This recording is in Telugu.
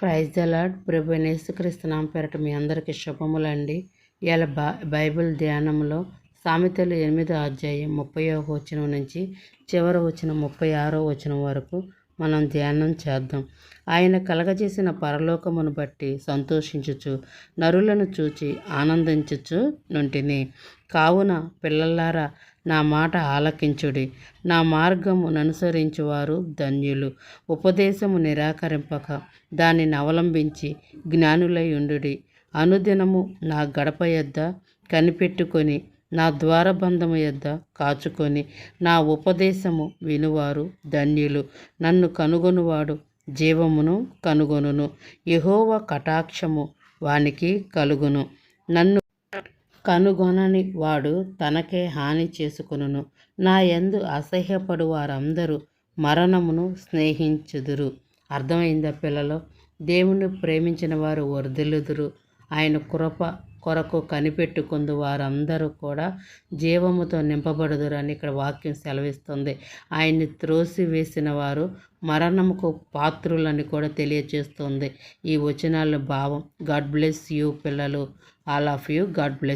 ప్రైజ్ ద లాడ్ ప్రభు యేసుక్రీస్తునామ పేరట మీ అందరికీ శుభములండి. ఇవాళ బా బైబిల్ ధ్యానంలో సామెతలు ఎనిమిదో అధ్యాయం ముప్పయో వచనం నుంచి చివరి వచ్చిన ముప్పై ఆరో వచనం వరకు మనం ధ్యానం చేద్దాం. ఆయన కలగజేసిన పరలోకమును బట్టి సంతోషించుచు నరులను చూచి ఆనందించుచు నుంటిని. కావున పిల్లలారా నా మాట ఆలకించుడి. నా మార్గము అనుసరించువారు ధన్యులు. ఉపదేశము నిరాకరింపక దానిని అవలంబించి జ్ఞానులై ఉండుడి. అనుదినము నా గడప యొద్ద కనిపెట్టుకొని నా ద్వారబంధము యొద్ద కాచుకొని నా ఉపదేశము వినువారు ధన్యులు. నన్ను కనుగొనువాడు జీవమును కనుగొనును. యహోవ కటాక్షము వానికి కలుగును. నన్ను కనుగొనని వాడు తనకే హాని చేసుకొనును. నా యందు అసహ్యపడు వారందరూ మరణమును స్నేహించుదురు. అర్థమైందా పిల్లలు? దేవుని ప్రేమించిన వారు వర్ధిల్లుదురు ఆయన కృప కొరకు కనిపెట్టుకుందు వారందరూ కూడా జీవముతో నింపబడుదురు అని ఇక్కడ వాక్యం సెలవిస్తుంది. ఆయన్ని త్రోసి వేసిన వారు మరణముకు పాత్రులని కూడా తెలియజేస్తుంది ఈ వచనాల భావం. గాడ్ బ్లెస్ యూ పిల్లలు. All of you God bless